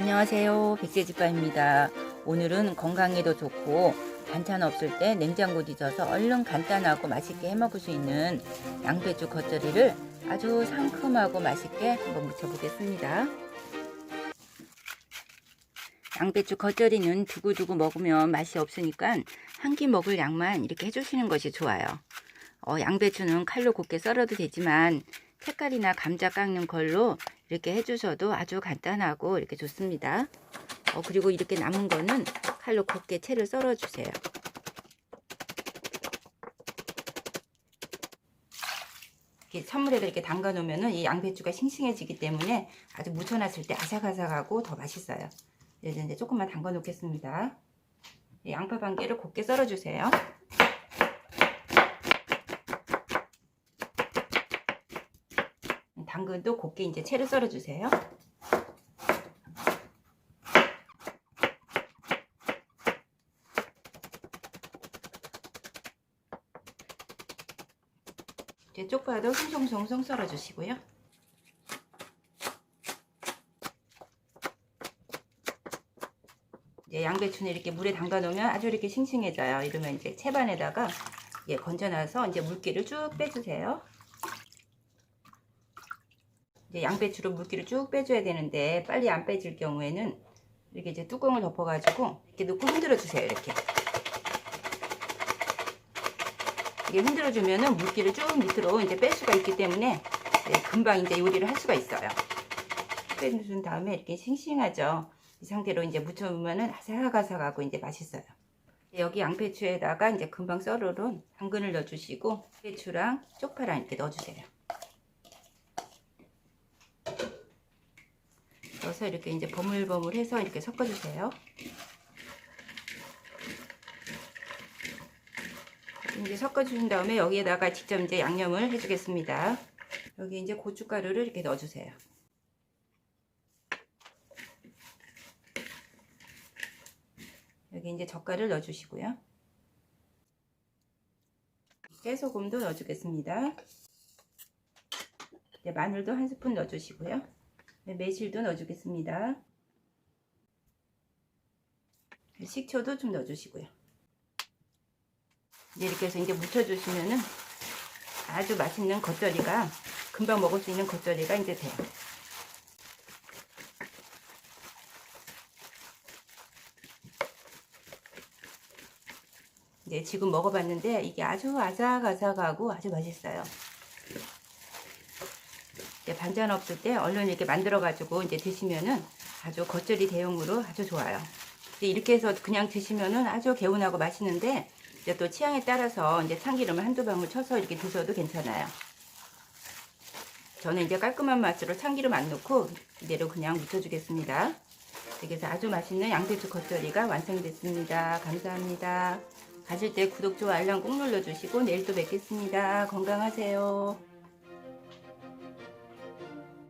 안녕하세요. 백제집밥입니다. 오늘은 건강에도 좋고 반찬 없을 때 냉장고 뒤져서 얼른 간단하고 맛있게 해먹을 수 있는 양배추 겉절이를 아주 상큼하고 맛있게 한번 무쳐보겠습니다. 양배추 겉절이는 두고두고 먹으면 맛이 없으니까 한 끼 먹을 양만 이렇게 해주시는 것이 좋아요. 어, 양배추는 칼로 곱게 썰어도 되지만 색깔이나 감자 깎는 걸로 이렇게 해주셔도 아주 간단하고 이렇게 좋습니다. 어, 그리고 이렇게 남은 거는 칼로 곱게 채를 썰어주세요. 이렇게 찬물에다 이렇게 담가 놓으면은 이 양배추가 싱싱해지기 때문에 아주 무쳐놨을 때 아삭아삭하고 더 맛있어요. 이제 조금만 담가 놓겠습니다. 이 양파 반 개를 곱게 썰어주세요. 당근도 곱게 이제 채를 썰어주세요. 이제 쪽파도 송송송송 썰어주시고요. 양배추는 이렇게 물에 담가 놓으면 아주 이렇게 싱싱해져요. 이러면 이제 채반에다가 예, 건져놔서 이제 물기를 쭉 빼주세요. 이제 양배추로 물기를 쭉 빼줘야 되는데 빨리 안 빼질 경우에는 이렇게 이제 뚜껑을 덮어가지고 이렇게 놓고 흔들어 주세요. 이렇게 이게 흔들어 주면은 물기를 쭉 밑으로 이제 뺄 수가 있기 때문에 네, 금방 이제 요리를 할 수가 있어요. 빼준 다음에 이렇게 싱싱하죠. 이 상태로 이제 무쳐보면은 아삭아삭하고 이제 맛있어요. 여기 양배추에다가 이제 금방 썰어놓은 당근을 넣어주시고 배추랑 쪽파랑 이렇게 넣어주세요. 넣어서 이렇게 이제 버물버물 해서 이렇게 섞어주세요. 이제 섞어주신 다음에 여기에다가 직접 이제 양념을 해주겠습니다. 여기 이제 고춧가루를 이렇게 넣어주세요. 여기 이제 젓갈을 넣어주시고요. 깨소금도 넣어주겠습니다. 마늘도 한 스푼 넣어주시고요. 네, 매실도 넣어주겠습니다. 식초도 좀 넣어주시고요. 이제 이렇게 해서 이제 묻혀주시면은 아주 맛있는 겉절이가 금방 먹을 수 있는 겉절이가 이제 돼요. 이제 지금 먹어봤는데 이게 아주 아삭아삭하고 아주 맛있어요. 이제 반찬 없을 때 얼른 이렇게 만들어가지고 이제 드시면은 아주 겉절이 대용으로 아주 좋아요. 이렇게 해서 그냥 드시면은 아주 개운하고 맛있는데 이제 또 취향에 따라서 이제 참기름을 한두 방울 쳐서 이렇게 드셔도 괜찮아요. 저는 이제 깔끔한 맛으로 참기름 안 넣고 이대로 그냥 묻혀주겠습니다. 그래서 아주 맛있는 양배추 겉절이가 완성이 됐습니다. 감사합니다. 가실 때 구독, 좋아요, 알람 꼭 눌러주시고 내일 또 뵙겠습니다. 건강하세요.